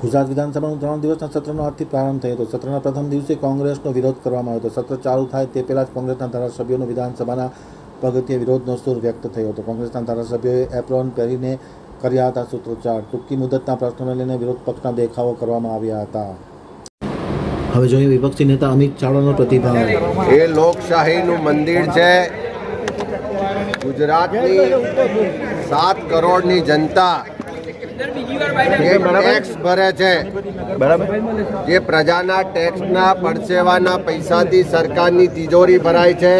ગુજરાત વિધાનસભાનું ત્રણ દિવસના સત્રનો આજથી પ્રારંભ થયો હતો. સત્રના પ્રથમ દિવસે કોંગ્રેસનો વિરોધ કરવામાં આવ્યો હતો. સત્ર ચાલુ થાય તે પહેલાં જ કોંગ્રેસના ધારાસભ્યોનો વિધાનસભાના પગથિયે વિરોધનો સૂર વ્યક્ત થયો હતો. કોંગ્રેસના ધારાસભ્યોએ એપ્રોન પહેરીને કર્યા હતા સૂત્રોચ્ચાર. ટૂંકી મુદતના પ્રશ્નોને લઈને વિરોધ પક્ષના દેખાવો કરવામાં આવ્યા હતા. હવે જોઈએ વિપક્ષી નેતા અમિત ચાવડાનો પ્રતિભાવ. એ લોકશાહીનું મંદિર છે. ગુજરાતની સાત કરોડની જનતા જે ટેક્સ ભરે છે. જે પ્રજાના ટેક્સના પરસેવાના પૈસાથી સરકારની તિજોરી ભરાય છે.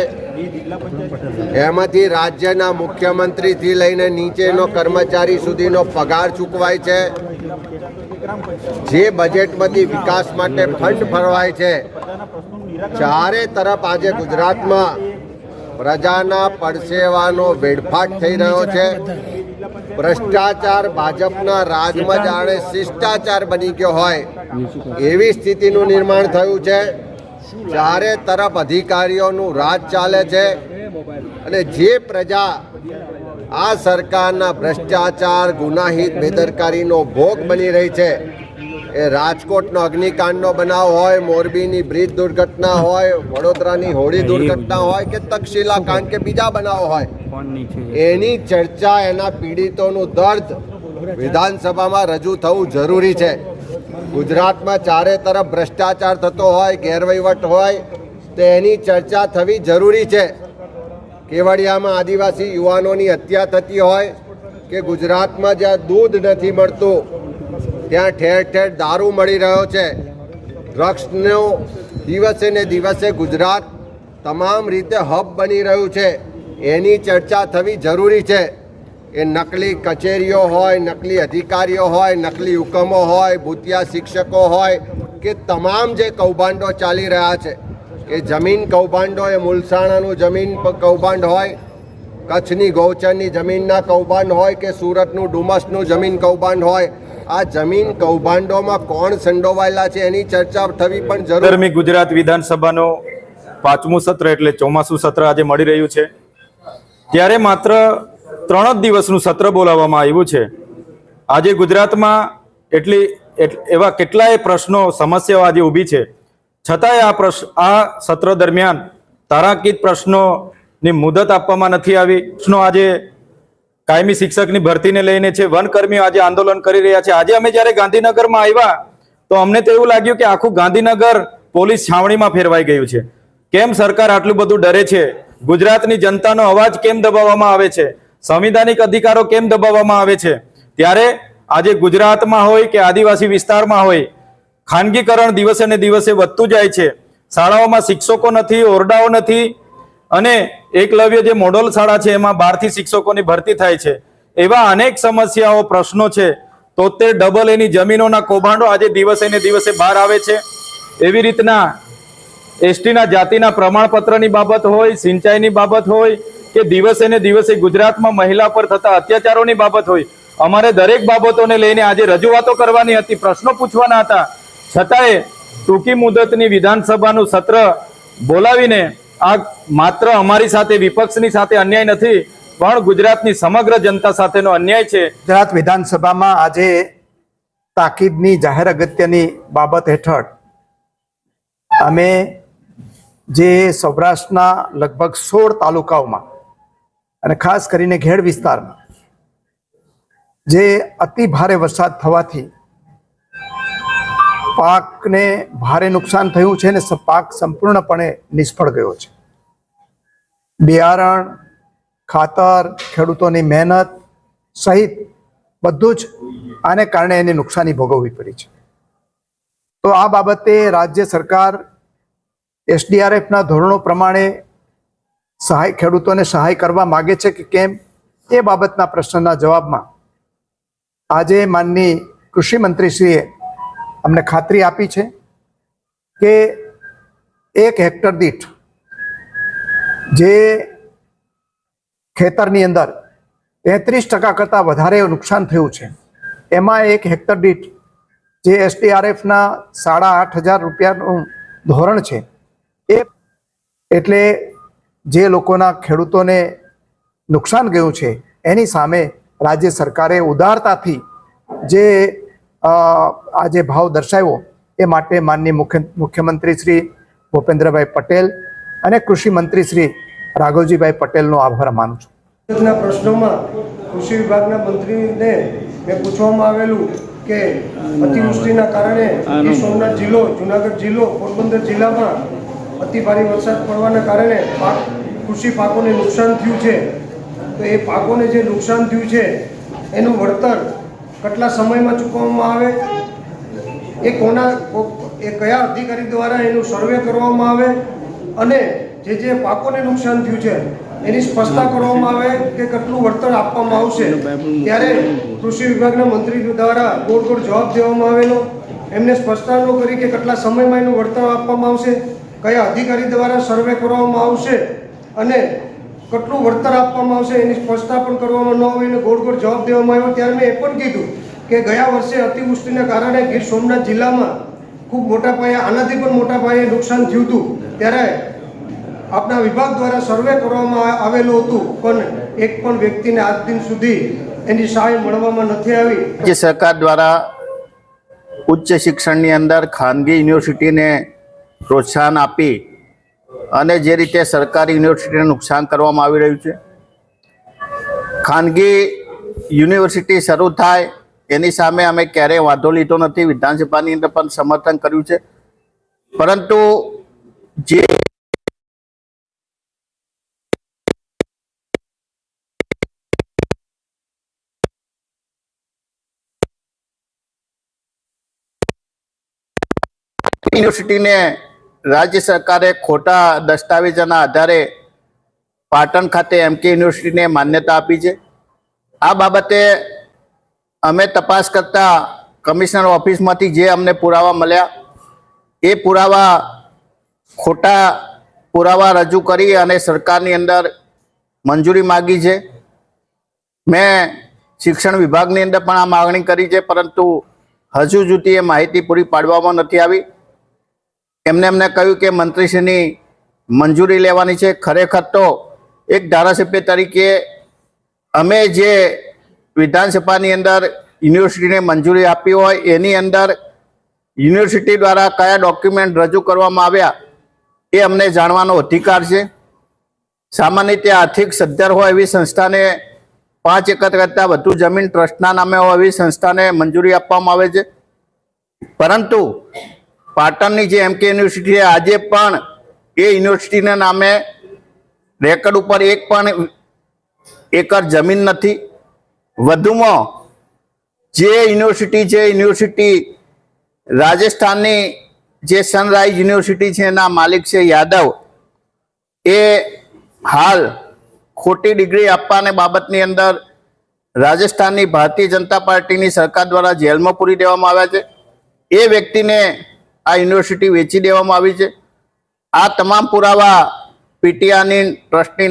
એમાંથી રાજ્યના મુખ્યમંત્રીથી લઈને નીચેનો કર્મચારી સુધીનો પગાર ચૂકવાય છે. જે બજેટમાંથી વિકાસ માટે ફંડ ફરવાય છે. ચારે તરફ આજે ગુજરાતમાં પ્રજાના પડસેવાનો વેડફાટ થઈ રહ્યો છે. ભ્રષ્ટાચાર ભાજપના રાજમાં જાણે શિષ્ટાચાર બની ગયો હોય, એવી સ્થિતિનું નિર્માણ થયું છે. ચારે તરફ અધિકારીઓનું રાજ ચાલે છે. અને જે પ્રજા આ સરકારના ભ્રષ્ટાચાર, ગુનાહિત, બેદરકારીનો ભોગ બની રહી છે એ રાજકોટનો અગ્નિકાંડનો બનાવ હોય મોરબીની બ્રિજ દુર્ઘટના હોય વડોદરાની હોળી દુર્ઘટના હોય કે તક્ષશિલા કાંડ કે બીજા બનાવ હોય. એની ચર્ચા એના પીડિતોનું દર્દ વિધાનસભામાં રજૂ થવું જરૂરી છે. ગુજરાતમાં ચારે તરફ ભ્રષ્ટાચાર થતો હોય ગેરવહીવટ હોય તો એની ચર્ચા થવી જરૂરી છે. કેવડિયામાં આદિવાસી યુવાનોની હત્યા થતી હોય કે ગુજરાતમાં જ્યાં દૂધ નથી મળતું ત્યાં ઠેર ઠેર દારૂ મળી રહ્યો છે. ડ્રગ્સનો દિવસે ને દિવસે ગુજરાત તમામ રીતે હબ બની રહ્યું છે. એની ચર્ચા થવી જરૂરી છે. એ નકલી કચેરીઓ હોય, નકલી અધિકારીઓ હોય, નકલી હુકમો હોય, ભૂતિયા શિક્ષકો હોય, કે તમામ જે કૌભાંડો ચાલી રહ્યા છે. એ જમીન કૌભાંડો, એ મુલસાણાનું જમીન કૌભાંડ હોય, કચ્છની ગૌચરની જમીનના કૌભાંડ હોય, કે સુરતનું ડુમસનું જમીન કૌભાંડ હોય આ જમીન કૌભાંડોમાં કોણ સંડોવાયેલા છે એની ચર્ચા થવી પણ જરૂર ગુજરાત વિધાનસભાનો પાંચમું સત્ર એટલે ચોમાસું સત્ર આજે મળી રહ્યું છે. ત્યારે માત્ર ત્રણ જ દિવસનું સત્ર બોલાવવામાં આવ્યું છે. આજે ગુજરાતમાં એટલી એવા કેટલાય પ્રશ્નો, સમસ્યાઓ આજે ઊભી છે. છતાંય આ પ્રશ્ન આ સત્ર દરમિયાન તારાંકિત પ્રશ્નોની મુદત આપવામાં નથી આવી. પ્રશ્નો આજે કાયમી શિક્ષકની ભરતીને લઈને છે, વનકર્મીઓ આજે આંદોલન કરી રહ્યા છે. આજે અમે જ્યારે ગાંધીનગરમાં આવ્યા, તો અમને તો એવું લાગ્યું કે આખું ગાંધીનગર પોલીસ છાવણીમાં ફેરવાઈ ગયું છે. કેમ સરકાર આટલું બધું ડરે છે? ગુજરાતની જનતાનો અવાજ કેમ દબાવવામાં આવે છે? સંવિધાનિક અધિકારો કેમ દબાવવામાં આવે છે? ત્યારે આજે ગુજરાતમાં હોય કે આદિવાસી વિસ્તારમાં હોય, ખાનગીકરણ દિવસે ને દિવસે વધતું જાય છે. શાળાઓમાં શિક્ષકો નથી, ઓરડાઓ નથી અને એકલવ્ય જે મોડલ શાળા છે, એમાં બારથી શિક્ષકોની ભરતી થાય છે. એવા અનેક સમસ્યાઓ, પ્રશ્નો છે. તોતેર ડબલ એની જમીનોના કૌભાંડો આજે દિવસે ને દિવસે બહાર આવે છે. એવી રીતના એસટીના જાતિના પ્રમાણપત્રની બાબત હોય, સિંચાઈની બાબત હોય, કે દિવસે ને દિવસે ગુજરાતમાં મહિલા પર થતા અત્યાચારોની બાબત હોય, અમારે દરેક બાબતોને લઈને આજે રજૂઆતો કરવાની હતી, પ્રશ્નો પૂછવાના હતા. છતાંય ટૂંકી મુદતની વિધાનસભાનું સત્ર બોલાવીને આ માત્ર અમારી સાથે, વિપક્ષની સાથે અન્યાય નથી, પણ ગુજરાતની સમગ્ર જનતા સાથેનો અન્યાય છે. ગુજરાત વિધાનસભામાં આજે તાકીદની જાહેર અગત્યની બાબત હેઠળ અમે જે સૌરાષ્ટ્રના લગભગ સોળ તાલુકાઓમાં અને ખાસ કરીને ઘેડ વિસ્તારમાં જે અતિ ભારે વરસાદ થવાથી પાકને ભારે નુકસાન થયું છે અને પાક સંપૂર્ણપણે નિષ્ફળ ગયો છે. બિયારણ, ખાતર, ખેડૂતોની મહેનત સહિત બધું જ આને કારણે એને નુકસાની ભોગવવી પડી છે. તો આ બાબતે રાજ્ય સરકાર એસડીઆરએફના ધોરણો પ્રમાણે સહાય, ખેડૂતોને સહાય કરવા માગે છે કે કેમ? એ બાબતના પ્રશ્નના જવાબમાં આજે માનની કૃષિ મંત્રીશ્રીએ અમને ખાતરી આપી છે કે એક હેક્ટર દીઠ જે ખેતરની અંદર તેત્રીસ ટકા કરતાં વધારે નુકસાન થયું છે, એમાં એક હેક્ટર દીઠ જે એસડીઆરએફના સાડા આઠ હજાર રૂપિયાનું ધોરણ છે, એ એટલે જે લોકોના ખેડૂતોને નુકસાન ગયું છે, એની સામે રાજ્ય સરકારે ઉદારતાથી જે આ જે ભાવ દર્શાવ્યો એ માટે માનની મુખ્ય મુખ્યમંત્રી શ્રી ભૂપેન્દ્રભાઈ પટેલ અને કૃષિ મંત્રી શ્રી રાઘવજીભાઈ પટેલનો આભાર માનું છું. ના પ્રશ્નોમાં કૃષિ વિભાગના મંત્રીને મેં પૂછવામાં આવેલું કે અતિવૃષ્ટિના કારણે ગીર સોમનાથ જિલ્લો જુનાગઢ જિલ્લો પોરબંદર જિલ્લામાં અતિ ભારે વરસાદ પડવાના કારણે પાક કૃષિ પાકોને નુકસાન થયું છે. તો એ પાકોને જે નુકસાન થયું છે એનું વળતર કેટલા સમયમાં ચૂકવવામાં આવે? એ કોના એ કયા અધિકારી દ્વારા એનું સર્વે કરવામાં આવે? અને જે જે પાકોને નુકસાન થયું છે, એની સ્પષ્ટતા કરવામાં આવે કે કેટલું વળતર આપવામાં આવશે? ત્યારે કૃષિ વિભાગના મંત્રી દ્વારા ગોળ ગોળ જવાબ દેવામાં આવેલો. એમને સ્પષ્ટતા ન કરી કે કેટલા સમયમાં એનું વળતર આપવામાં આવશે, કયા અધિકારી દ્વારા સર્વે કરવામાં આવશે, અને કેટલું વળતર આપવામાં આવશે એની સ્પષ્ટતા પણ કરવામાં ન હોય અને ગોળ ગોળ જવાબ દેવામાં આવ્યો ત્યારે મેં એ પણ કીધું કે ગયા વર્ષે અતિવૃષ્ટિના કારણે ગીર સોમનાથ જિલ્લામાં ખૂબ મોટા પાયે, આનાથી પણ મોટા પાયે નુકસાન થયું હતું. ત્યારે આપણા વિભાગ દ્વારા સર્વે કરવામાં આવેલું હતું, પણ એક પણ વ્યક્તિને આજ દિન સુધી એની સહાય મળવામાં નથી આવી. રાજ્ય સરકાર દ્વારા ઉચ્ચ શિક્ષણની અંદર ખાનગી યુનિવર્સિટીને પ્રોત્સાહન આપી અને જે રીતે સરકારી યુનિવર્સિટીને નુકસાન કરવામાં આવી રહ્યું છે. ખાનગી યુનિવર્સિટી શરૂ થાય, એની સામે અમે ક્યારેય વાંધો લીધો નથી, વિધાનસભાની અંદર પણ સમર્થન કર્યું છે. પરંતુ જે યુનિવર્સિટીને રાજ્ય સરકારે ખોટા દસ્તાવેજોના આધારે પાટણ ખાતે એમકે યુનિવર્સિટીને માન્યતા આપી છે. આ બાબતે અમે તપાસ કરતા કમિશનર ઓફિસમાંથી જે અમને પુરાવા મળ્યા, એ પુરાવા ખોટા પુરાવા રજૂ કરી અને સરકારની અંદર મંજૂરી માગી છે. મેં શિક્ષણ વિભાગની અંદર પણ આ માગણી કરી છે, પરંતુ હજુ સુધી એ માહિતી પૂરી પાડવામાં નથી આવી. એમને એમને કહ્યું કે મંત્રીશ્રીની મંજૂરી લેવાની છે. ખરેખર તો એક ધારાસભ્ય તરીકે અમે જે વિધાનસભાની અંદર યુનિવર્સિટીને મંજૂરી આપી હોય, એની અંદર યુનિવર્સિટી દ્વારા કયા ડોક્યુમેન્ટ રજૂ કરવામાં આવ્યા એ અમને જાણવાનો અધિકાર છે. સામાન્ય રીતે આર્થિક સદ્ધર હોય એવી સંસ્થાને પાંચ એકર કરતાં વધુ જમીન ટ્રસ્ટના નામે હોય એવી સંસ્થાને મંજૂરી આપવામાં આવે છે. પરંતુ પાટણની જે એમકે યુનિવર્સિટી છે, આજે પણ એ યુનિવર્સિટીના નામે રેકર્ડ ઉપર એક પણ એકર જમીન નથી. વધુમાં જે યુનિવર્સિટી છે યુનિવર્સિટી રાજસ્થાનની જે સનરાઈઝ યુનિવર્સિટી છે, એના માલિક છે યાદવ. એ હાલ ખોટી ડિગ્રી આપવાને બાબતની અંદર રાજસ્થાનની ભારતીય જનતા પાર્ટીની સરકાર દ્વારા જેલમાં પૂરી દેવામાં આવ્યા છે. એ વ્યક્તિને આ યુનિવર્સિટી વેચી દેવામાં આવી છે. આ તમામ પુરાવા પીટીઆની ટ્રસ્ટની